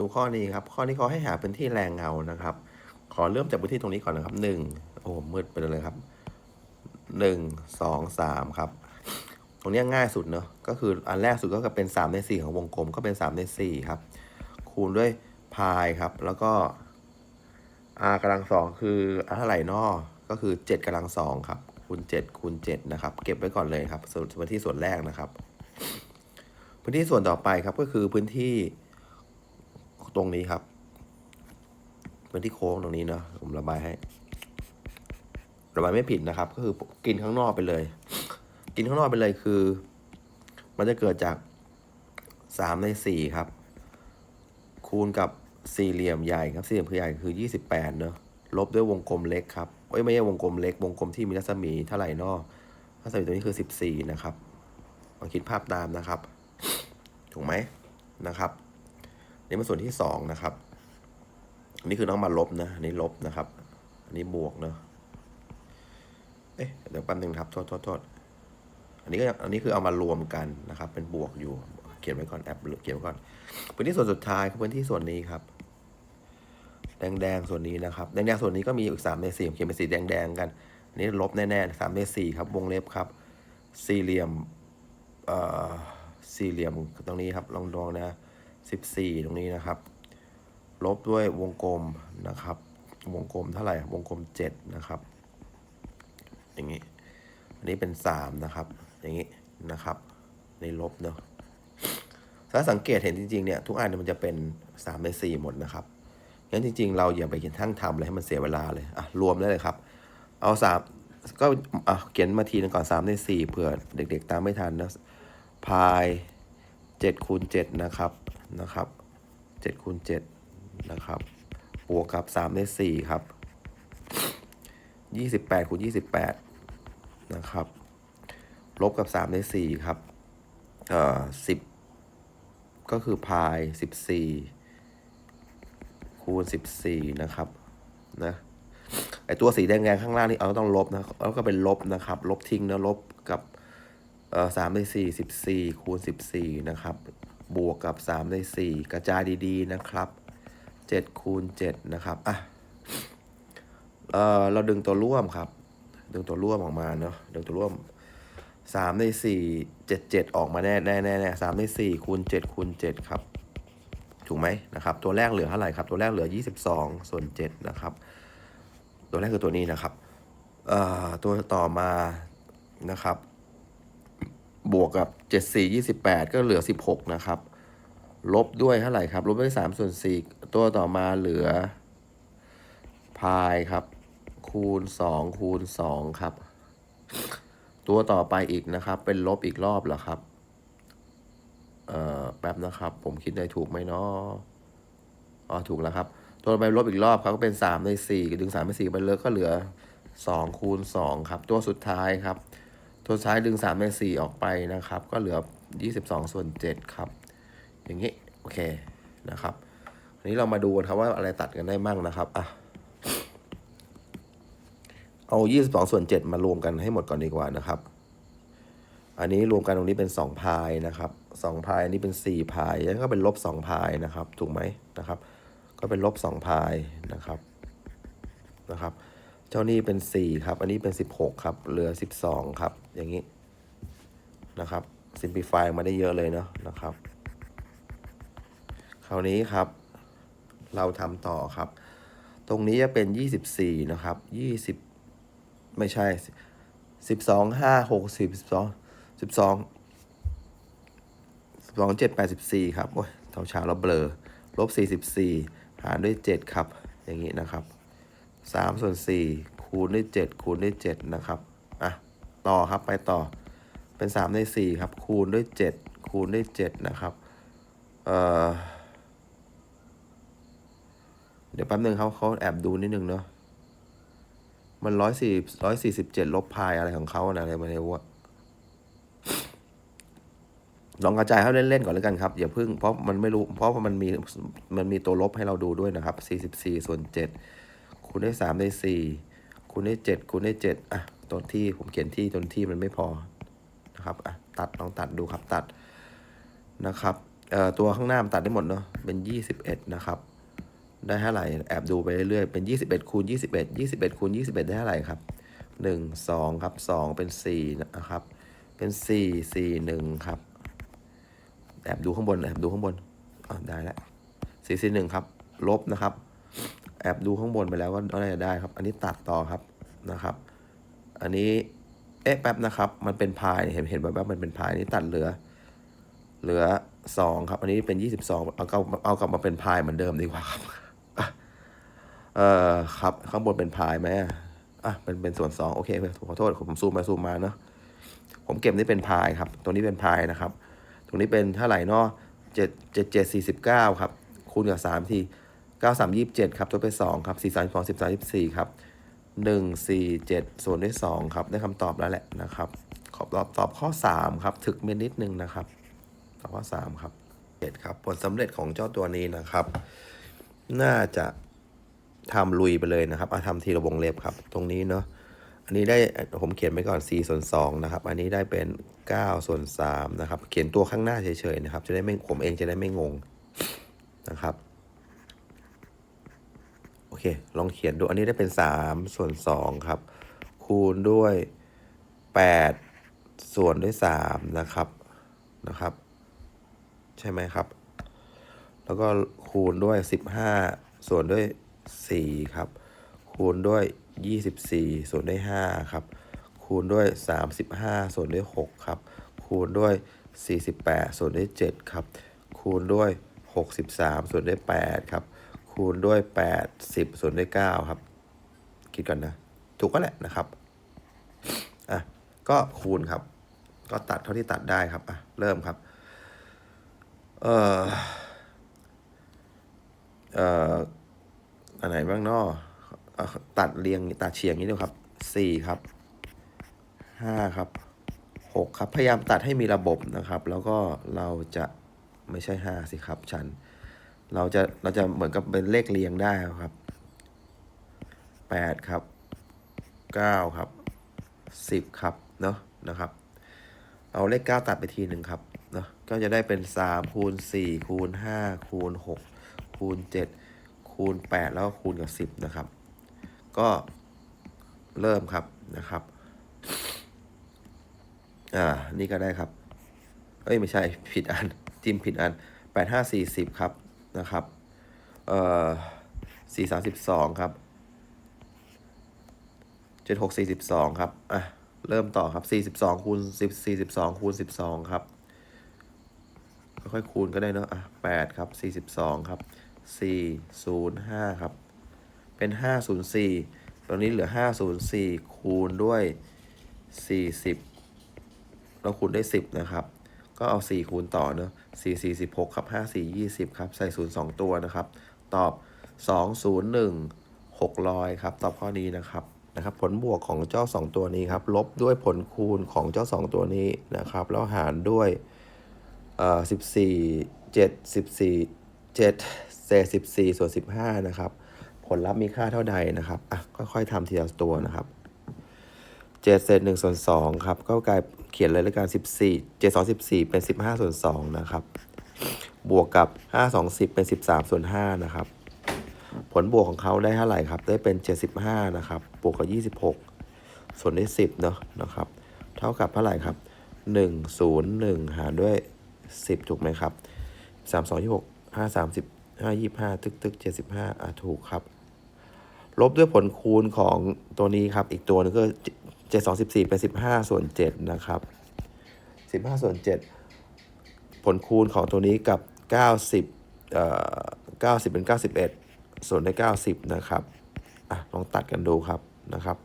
ดูข้อนี้ครับ ข้อนี้เขาให้หาพื้นที่แรงเงานะครับ ขอเริ่มจากพื้นที่ตรงนี้ก่อนนะครับหนึ่งโอ้โหมืดไปเลยครับหนึ่งสองสามครับ ตรงนี้ง่ายสุดเนอะก็คืออันแรกสุดก็เป็นสามในสี่ของวงกลมก็เป็นสามในสี่ครับ คูณด้วยพายครับ แล้วก็ r กำลังสองคืออันเท่าไหร่นอก็คือเจ็ดกำลังสองครับคูณเจ็ดคูณเจ็ดนะครับ เก็บไว้ก่อนเลยครับส่วนพื้นที่ส่วนแรกนะครับ พื้นที่ส่วนต่อไปครับก็คือพื้นที่ ตรงนี้ครับพื้นที่โค้งตรงนี้เนาะผมระบายให้ ระบายไม่ผิดนะครับ ก็คือกินข้างนอกไปเลย กินข้างนอกไปเลยคือ มันจะเกิดจากสามในสี่ครับ คูณกับสี่เหลี่ยมใหญ่ครับสี่เหลี่ยมคือใหญ่คือยี่สิบแปดเนอะลบด้วยวงกลมเล็กครับเอ้ยไม่ใช่วงกลมเล็ก วงกลมที่มีรัศมีเท่าไหร่นอกรัศมีตัวนี้คือสิบสี่นะครับลองคิดภาพตามนะครับ ถูกไหมนะครับ นี่เป็นส่วนที่สองนะครับอันนี้คือน้องมาลบนะอันนี้ลบนะครับ อันนี้บวกเนอะเอ๊ะเดี๋ยวแป๊บนึงครับโทษโทษโทษอันนี้ก็อันนี้คือเอามารวมกันนะครับ เป็นบวกอยู่ เขียนไว้ก่อนแอปเขียนไว้ก่อนพื้นที่ส่วนสุดท้ายคือพื้นที่ส่วนนี้ครับ แดงๆส่วนนี้นะครับแดงๆส่วนนี้ก็มีอีกสามในสี่ผมเขียนเป็นสีแดงๆกันอันนี้ลบแน่ๆสามในสี่ครับวงเล็บครับ สี่เหลี่ยมเอ่อสี่เหลี่ยมตรงนี้ครับลองดองนะ สิบสี่ตรงนี้นะครับ ลบด้วยวงกลมนะครับ วงกลมเท่าไหร่ วงกลมเจ็ดนะครับ อย่างนี้ อันนี้เป็นสามนะครับ อย่างนี้นะครับ ในลบเนาะ ถ้าสังเกตเห็นจริงๆ เนี่ย ทุกอันมันจะเป็น3ใน4หมดนะครับ งั้นจริง ๆ เราอย่าไปเขียนทั้งทำเลยให้มันเสียเวลาเลย อะ รวมได้เลยครับ เอาสามก็อะเขียนมาทีนึงก่อน3ใน4เผื่อเด็ก ๆ ตามไม่ทันนะพาย7คูณ7นะครับ นะครับ7คูณ7นะครับบวกกับ3ใน4ครับ28คูณ28นะครับลบกับ3ใน4ครับเอ่อ10 ก็คือพาย 14 คูณ 14 นะครับนะไอตัวสีแดงๆข้างล่างนี่เอาต้องลบนะแล้วก็เป็นลบนะครับ ลบทิ้งนะลบกับเอ่อ3ใน4 14คูณ14นะครับ บวกกับ 3 ใน 4 กระจายดีๆนะครับ7คูณ7นะครับอะเออเราดึงตัวร่วมครับ ดึงตัวร่วมออกมาเนาะดึงตัวร่วมสามในสี่เจ็ดเจ็ดออกมาแน่แน่แน่แน่สามในสี่คูณเจ็ดคูณเจ็ดครับ ถูกไหมนะครับ ตัวแรกเหลือเท่าไหร่ครับ ตัวแรกเหลือยี่สิบสองส่วนเจ็ดนะครับ ตัวแรกคือตัวนี้นะครับเอ่อตัวต่อมานะครับ บวกกับเจ็ดสี่ยี่สิบแปดก็เหลือสิบหกนะครับ ลบด้วยเท่าไหร่ครับ ลบด้วยสามส่วนสี่ตัวต่อมาเหลือพายครับ คูณสองคูณสองครับ ตัวต่อไปอีกนะครับ เป็นลบอีกรอบเหรอครับ เอ่อ แป๊บนะครับ ผมคิดได้ถูกไหมเนาะอ๋อ ถูกแล้วครับ ตัวไปลบอีกรอบครับ ก็เป็นสามในสี่ดึงสามในสี่ไปเลยก็เหลือสองคูณสองครับ ตัวสุดท้ายครับ ตัวสุดท้ายดึงสามในสี่ออกไปนะครับ ก็เหลือยี่สิบสองส่วนเจ็ดครับ อย่างนี้โอเคนะครับอันนี้เรามาดูกันครับว่าอะไรตัดกันได้มั่งนะครับอะเอา 22 ส่วน 7 มารวมกันให้หมดก่อนดีกว่านะครับ อันนี้รวมกันตรงนี้เป็น 2 พายนะครับ2พายอันนี้เป็น 4 พายแล้วก็เป็นลบ2พายนะครับ ถูกไหมนะครับ ก็เป็นลบ2พายนะครับนะครับ เจ้านี่เป็น4ครับ อันนี้เป็น16ครับ เหลือ12ครับ อย่างนี้นะครับ simplify มาได้เยอะเลยเนาะนะครับ คราวนี้ครับ เราทำต่อครับ ตรงนี้จะเป็น24นะครับ20ไม่ใช่สิบสองห้าหกสิบสองสิบสองสิบสองเจ็ดแปดสิบสี่ครับโอ้ยเท่าเช้าเราเบลอลบสี่สิบสี่หารด้วยเจ็ดครับ อย่างนี้นะครับ สามส่วนสี่คูณด้วยเจ็ดคูณด้วยเจ็ดนะครับ อะ ต่อครับไปต่อ เป็นสามในสี่ครับ คูณด้วยเจ็ดคูณด้วยเจ็ดนะครับ เอ่อ เดี๋ยวแป๊บนึงเขาเขาแอบดูนิดนึงเนาะ มันร้อยสี่ร้อยสี่สิบเจ็ดลบพายอะไรของเขานะอะไรมาเนี่ยวะลองกระจายเขาเล่นๆก่อนแล้วกันครับอย่าเพึ่งเพราะมันไม่รู้เพราะมันมีมันมีตัวลบให้เราดูด้วยนะครับสี่สิบสี่ส่วนเจ็ด คูณด้วยสามได้สี่คูณด้วยเจ็ดคูณด้วยเจ็ดอะตัวที่ผมเขียนที่ตัวที่มันไม่พอนะครับอะตัดลองตัดดูครับตัดนะครับเอ่อตัวข้างหน้ามันตัดได้หมดเนาะเป็นยี่สิบเอ็ดนะครับ ได้เท่าไหร่แอบดูไปเรื่อยๆเป็นยี่สิบเอ็ดคูณยี่สิบเอ็ดยี่สิบเอ็ดคูณยี่สิบเอ็ดได้เท่าไหร่ครับหนึ่งสองครับสองเป็นสี่นะครับ เป็นสี่สี่หนึ่งครับ แอบดูข้างบนแอบดูข้างบนอ่าได้แล้วสี่สี่หนึ่งครับ ลบนะครับ แอบดูข้างบนไปแล้วก็น่าจะได้ครับ อันนี้ตัดต่อครับนะครับ อันนี้เอ๊ะแป๊บนะครับ มันเป็นพายเห็นเห็นแบบมันเป็นพายนี่ตัดเหลือ เหลือสองครับ อันนี้เป็นยี่สิบสองเอาเอาเอากลับมาเป็นพายเหมือนเดิมดีกว่าครับเอ่อครับข้างบนเป็นพายไหมอะเป็นเป็นส่วนสองโอเคขอโทษผมซูมมาซูมมาเนาะผมเก็บนี่เป็นพายครับตัวนี้เป็นพายนะครับ ตรงนี้เป็นเท่าไหร่เนาะเจ็ดเจ็ดเจ็ดสี่สิบเก้าครับ คูณกับสามที เก้าสามยี่สิบเจ็ดครับตัวไปสองครับสี่สามสองสิบสามสิบสี่ครับหนึ่งสี่เจ็ดส่วนด้วยสองครับได้คำตอบแล้วแหละนะครับ ขอตอบตอบข้อสามครับถึกเมนนิดนึงนะครับตอบข้อสามครับเจ็ดครับผลสำเร็จของเจ้าตัวนี้นะครับ น่าจะทำลุยไปเลยนะครับเอาทำทีละวงเล็บครับ ตรงนี้เนาะอันนี้ได้ผมเขียนไปก่อน 4 ส่วน2นะครับ อันนี้ได้เป็น 9 ส่วน3นะครับ เขียนตัวข้างหน้าเฉยๆนะครับ จะได้ไม่ผมเองจะได้ไม่งงนะครับ เค ลองเขียนดู อันนี้ได้เป็น 3 ส่วน 2 ครับ คูณด้วย 8 ส่วนด้วย 3 นะครับ นะครับ ใช่ไหมครับ แล้วก็คูณด้วย 15 ส่วนด้วย 4 ครับ คูณด้วย 24 ส่วนด้วย 5 ครับ คูณด้วย 35 ส่วนด้วย 6 ครับ คูณด้วย 48 ส่วนด้วย 7 ครับ คูณด้วย 63 ส่วนด้วย 8 ครับ คูณด้วย80ส่วนด้วย 9 ครับ คิดก่อนนะ ถูกก็แหละนะครับ อะ ก็คูณครับ ก็ตัดเท่าที่ตัดได้ครับ อะ เริ่มครับ เอ่อ เอ่อ อันไหนบ้างนาะเอ่อตัดเรียงตัดเฉียงนี้ดูครับสี่ครับห้าครับหกครับ พยายามตัดให้มีระบบนะครับ แล้วก็เราจะไม่ใช่ห้าสิครับชัน เราจะเราจะเหมือนกับเป็นเลขเรียงได้ครับแปดครับเก้าครับสิบครับเนาะนะครับ เอาเลขเก้าตัดไปทีหนึ่งครับเนาะก็จะได้เป็นสามคูณสี่คูณห้าคูณหกคูณเจ็ดคูณแปดแล้วก็คูณกับสิบนะครับ ก็เริ่มครับนะครับอ่านี่ก็ได้ครับ เอ้ย ไม่ใช่ผิดอัน จิ้มผิดอันแปดห้าสี่สิบครับ นะครับ เอ่อสี่สามสิบสองครับเจ็ดหกสี่สิบสองครับ อะ เริ่มต่อครับสี่สิบสองคูณสิบสี่สิบสองคูณสิบสองครับ ค่อยๆคูณก็ได้เนอะอะแปดครับสี่สิบสองครับสี่ศูนย์ห้าครับ เป็นห้าศูนย์สี่ตอนนี้เหลือห้าศูนย์สี่คูณด้วยสี่สิบแล้วคูณได้สิบนะครับ ก็เอาสี่คูณต่อเนอะสี่สี่สิบหกครับห้าสี่ยี่สิบครับ ใส่ศูนย์สองตัวนะครับ ตอบสองศูนย์หนึ่งหกร้อยครับ ตอบข้อนี้นะครับ นะครับ ผลบวกของเจ้าสองตัวนี้ครับ ลบด้วยผลคูณของเจ้าสองตัวนี้นะครับ แล้วหารด้วยเอ่อสิบสี่เจ็ดสิบสี่เจ็ดเศษสิบสี่ส่วนสิบห้านะครับ ผลลัพธ์มีค่าเท่าใดนะครับ อะ ค่อยๆทำทีละตัวนะครับเจ็ดเศษหนึ่งส่วนสองครับ ก็กลาย เขียนเลยล้วกันสิบสี่เจ็ดสองสิบสี่เป็นสิบห้าส่วนสองนะครับ บวกกับห้าสองสิบเป็นสิบสามส่วนห้านะครับ ผลบวกของเขาได้เท่าไหร่ครับ ได้เป็นเจ็ดสิบห้านะครับ บวกกับยี่สิบหกส่วนด้วยสิบเนาะนะครับ เท่ากับเท่าไหร่ครับหนึ่งศูนย์หนึ่งหารด้วยสิบถูกไหมครับสามสองยี่หกห้าสามสิบห้ายี่ห้าตึกตึกเจ็ดสิบห้าอะ ถูกครับ ลบด้วยผลคูณของตัวนี้ครับ อีกตัวหนึงก็เจ็ดสองสิบสี่เป็นสิบห้าส่วนเจ็ดนะครับสิบห้าส่วนเจ็ดผลคูณของตัวนี้กับเก้าสิบเอ่อเก้าสิบเป็นเก้าสิบเอ็ดส่วนได้เก้าสิบนะครับอะลองตัดกันดูครับนะครับ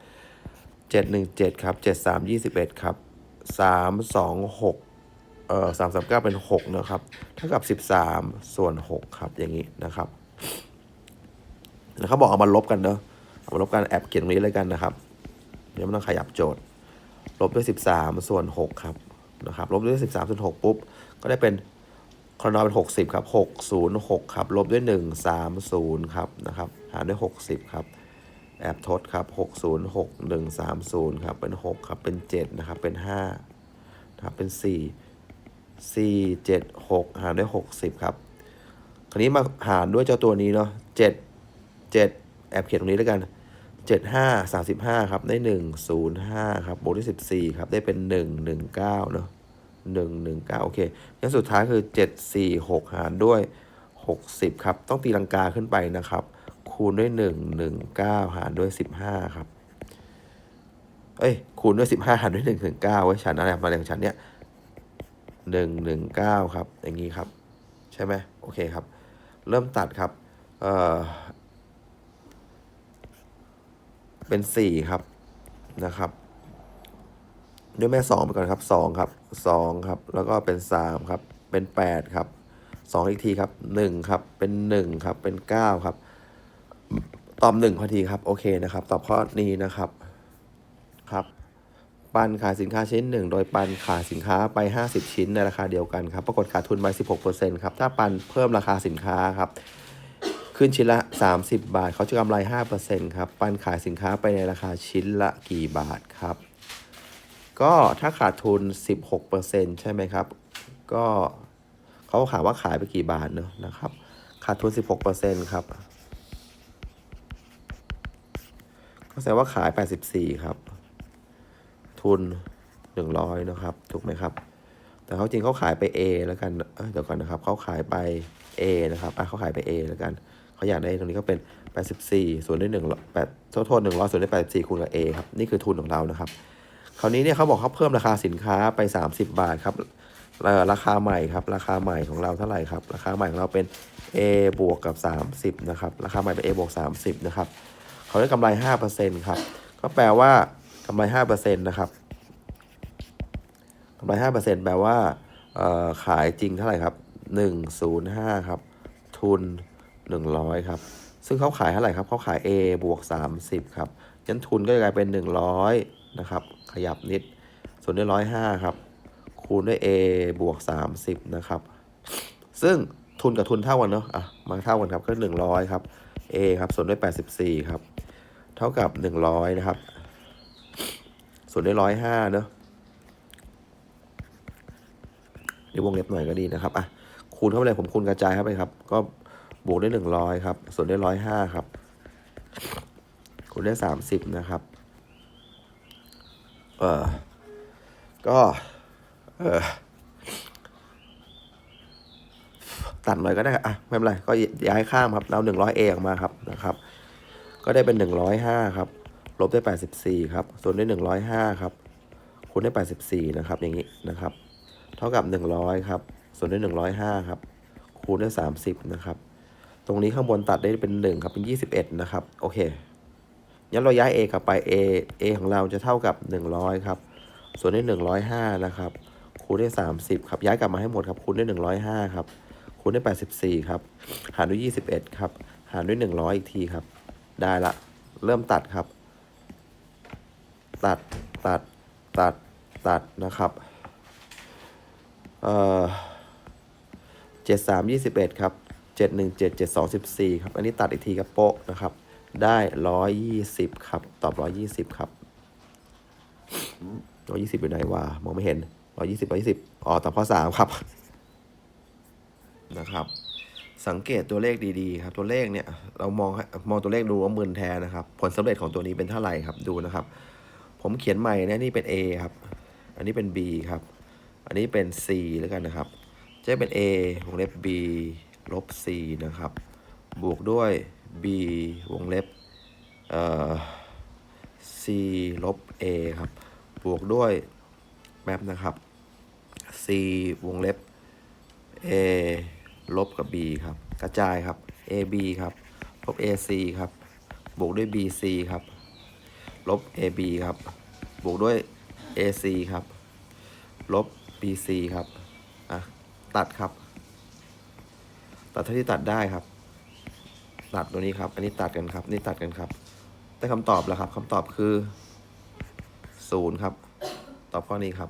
เจ็ดหนึ่งเจ็ดครับเจ็ดสามยี่สิบเอ็ดครับสามสองหกเอ่อสามสามเก้าเป็นหกนะครับเท่ากับสิบสามส่วนหกครับอย่างนี้นะครับ เขาบอกเอามาลบกันเนอะเอามาลบกันแอบเขียนตรงนี้เลยกันนะครับเดี๋ยวไม่ต้องขยับโจทย์ ลบด้วย13 ส่วน 6 ครับนะครับลบด้วย 13 ส่วน 6 ปุ๊บ ก็ได้เป็นคอนอเป็น 60 ครับ 606 ครับ ลบด้วย 130 ครับนะครับหารด้วย 60 ครับ แอบทดครับ 606 130 ครับ เป็น 6 ครับ เป็น 7 นะครับ เป็น5นะครับ เป็น4สี่เจ็ดหกหารด้วยหกสิบครับ คราวนี้มาหารด้วยเจ้าตัวนี้เนาะเจ็ดเจ็ดแอบเขียนตรงนี้แล้วกันเจ็ดห้าสามสิบห้าครับ ได้หนึ่งศูนย์ห้าครับบวกด้วยสิบสี่ครับ ได้เป็นหนึ่งหนึ่งเก้าเนาะหนึ่งหนึ่งเก้าโอเคแล้วสุดท้ายคือเจ็ดสี่หกหารด้วยหกสิบครับ ต้องตีลังกาขึ้นไปนะครับ คูณด้วยหนึ่งหนึ่งเก้าหารด้วยสิบห้าครับเอ้ย คูณด้วยสิบห้าหารด้วยหนึ่งถึงเก้าไว้ฉันอะไรมาอย่างฉันเนี่ยหนึ่งหนึ่งเก้าครับ อย่างนี้ครับ ใช่ไหมโอเคครับ เริ่มตัดครับ เอ่อ เป็นสี่ครับนะครับ ด้วยแม่สองไปก่อนครับสองครับสองครับ แล้วก็เป็นสามครับ เป็นแปดครับสองอีกทีครับหนึ่งครับ เป็นหนึ่งครับ เป็นเก้าครับ ตอบหนึ่งพอดีครับ โอเคนะครับ ตอบข้อนี้นะครับครับปันขายสินค้าชิ้นหนึ่งโดยปันขายสินค้าไป 50 ชิ้นในราคาเดียวกันครับ ปรากฏขาดทุนไป16%ครับ ถ้าปันเพิ่มราคาสินค้าครับ ขึ้นชิ้นละ 30 บาท เขาจะกำไร 5%ครับ ปันขายสินค้าไปในราคาชิ้นละกี่บาทครับ ก็ถ้าขาดทุน 16%ใช่ไหมครับ ก็เขาขายว่าขายไปกี่บาทเนอะนะครับ ขาดทุน 16%ครับ ก็แสดงว่าขาย 84 ครับ ทุน 100 นะครับ ถูกไหมครับ แต่เขาจริงเขาขายไป A แล้วกันเเดี๋ยวก่อนนะครับ เขาขายไป A นะครับ อะเขาขายไป A แล้วกัน เขาอยากได้ตรงนี้ก็เป็น 84 ส่วนด้วย1 8โทษโทษ100ส่วนด้วย84คูณกับ A ครับ นี่คือทุนของเรานะครับ คราวนี้เนี่ยเขาบอกเขาเพิ่มราคาสินค้าไป 30 บาทครับราคาใหม่ครับ ราคาใหม่ของเราเท่าไหร่ครับ ราคาใหม่ของเราเป็น A บวกกับ 30 นะครับ ราคาใหม่เป็น A บวก30 นะครับ เขาได้กำไร 5%ครับ ก็แปลว่ากำไร 5%นะครับกำไร 5%แปลว่าขายจริงเท่าไหร่ครับ 105 ครับ ทุน 100ครับ ซึ่งเขาขายเท่าไหร่ครับเขาขาย A บวก 30ครับงั้นทุนก็จะกลายเป็น 100นะครับ ขยับนิด ส่วนด้วย105ครับ คูณด้วย A บวก 30นะครับ ซึ่งทุนกับทุนเท่ากันเนาะ อะ มาเท่ากันครับ ก็ 100ครับ A ครับ ส่วนด้วย 84ครับ เท่ากับ 100นะครับ ส่วนด้วย 105เนาะเดี๋ยววงเล็บหน่อยก็ดีนะครับ อะ คูณเข้าไปเลยผมคูณกระจายเข้าไปครับ ก็ บวกด้วยหนึ่งร้อยครับ ส่วนด้วยร้อยห้าครับคูณด้วยสามสิบนะครับ เออก็ เออตัดหน่อยก็ได้ครับอะไม่เป็นไร ก็ย้ายข้ามครับ เราหนึ่งร้อยเอออกมาครับนะครับ ก็ได้เป็นหนึ่งร้อยห้าครับ ลบด้วยแปดสิบสี่ครับ ส่วนด้วยหนึ่งร้อยห้าครับ คูณด้วยแปดสิบสี่นะครับ อย่างนี้นะครับ เท่ากับ100ครับ ส่วนด้วย105ครับ คูณด้วย30นะครับ ตรงนี้ข้างบนตัดได้เป็น1ครับเป็น21นะครับ โอเคงั้นเราย้าย a กลับไป a a ของเราจะเท่ากับ100ครับ ส่วนด้วย105นะครับ คูณด้วย30ครับ ย้ายกลับมาให้หมดครับ คูณด้วย105ครับ คูณด้วย84ครับ หารด้วย21ครับ หารด้วย100อีกทีครับ ได้ละ เริ่มตัดครับ ตัด ตัด ตัด ตัดนะครับ เอ่อเจ็ดสามยี่สิบเอ็ดครับ เจ็ดหนึ่งเจ็ดเจ็ดสองสิบสี่ครับ อันนี้ตัดอีกทีกับโป๊ะนะครับ ได้ร้อยยี่สิบครับ ตอบร้อยยี่สิบครับร้อยยี่สิบอยู่ไหนวะ มองไม่เห็นร้อยยี่สิบร้อยยี่สิบอ๋อ ตอบข้อสามครับ นะครับ สังเกตตัวเลขดีๆ ครับ ตัวเลขเนี่ย เรามองมองตัวเลขดูว่าหมื่นแทนนะครับ ผลสำเร็จของตัวนี้เป็นเท่าไหร่ครับ ดูนะครับ ผมเขียนใหม่นะนี่เป็น A ครับ อันนี้เป็น B ครับ อันนี้เป็น C แล้วกันนะครับ จะเป็น A วงเล็บ B ลบ C นะครับ บวกด้วย B วงเล็บเอ่อ C ลบ A ครับ บวกด้วยแมปนะครับ C วงเล็บ A ลบกับ B ครับ กระจายครับ AB ครับ ลบ AC ครับ บวกด้วย BC ครับ ลบ AB ครับ บวกด้วย AC ครับ ลบ BC ครับ อะ ตัดครับ ตัดเท่าที่ตัดได้ครับ ตัดตัวนี้ครับ อันนี้ตัดกันครับ นี่ตัดกันครับได้คำตอบแล้วครับคำตอบคือศูนย์ครับ ตอบข้อนี้ครับ